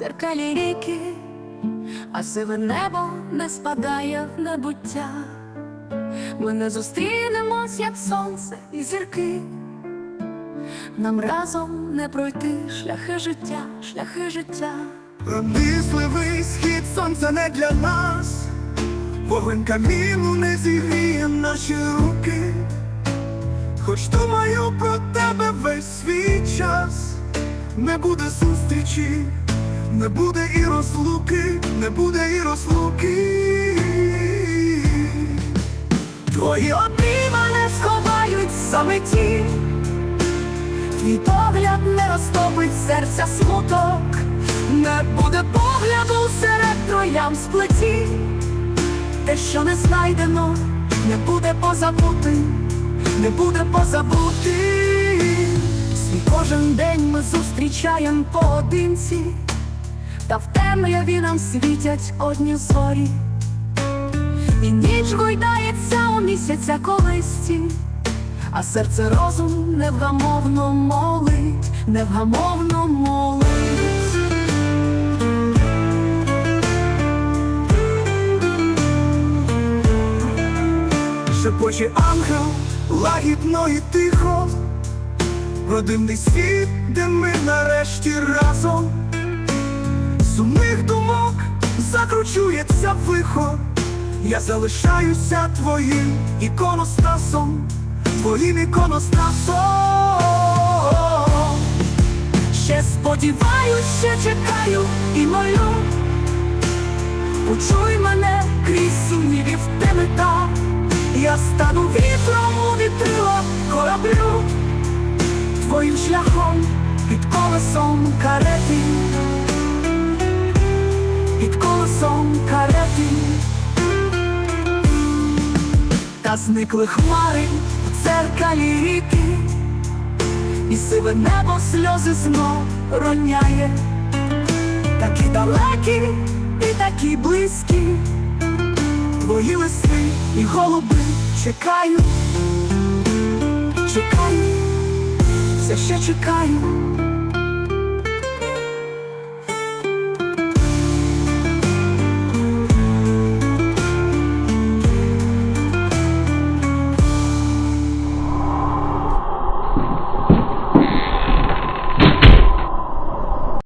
дзеркалі ріки, а сиве небо не спадає в небуття. Ми не зустрінемось, як сонце і зірки. Нам разом не пройти шляхи життя, шляхи життя. Пронизливий схід сонця не для нас, вогонь каміну не зігріє наші руки, хоч думаю про тебе весь свій час, не буде зустрічі, не буде і розлуки, не буде і розлуки. Твої обійма не сховають саметі, твій погляд не розтопить серця смуток. Не буде погляду серед троям сплеті, те, що не знайдено, не буде позабути, не буде позабути. Свій кожен день ми зустрічаєм поодинці, та в темряві нам світять одні зорі, і ніч гойдається у місяця колисті, а серце розум невгамовно молить, невгамовно молить. Шепоче ангел, лагідно і тихо, родинний світ, де ми нарешті сумних думок закручується лихо, я залишаюся твоїм іконостасом, твоїм іконостасом. Ще сподіваюсь, ще чекаю і молю. Почуй мене крізь сумнівів те мета, я стану вітром у вітрила кораблю, твоїм шляхом під колесом карети, колесом карети, та зникли хмари в дзеркалі ріки, і сиве небо сльози знов роняє. Такі далекі і такі близькі, твої лиси і голуби чекаю, чекаю, все ще чекаю.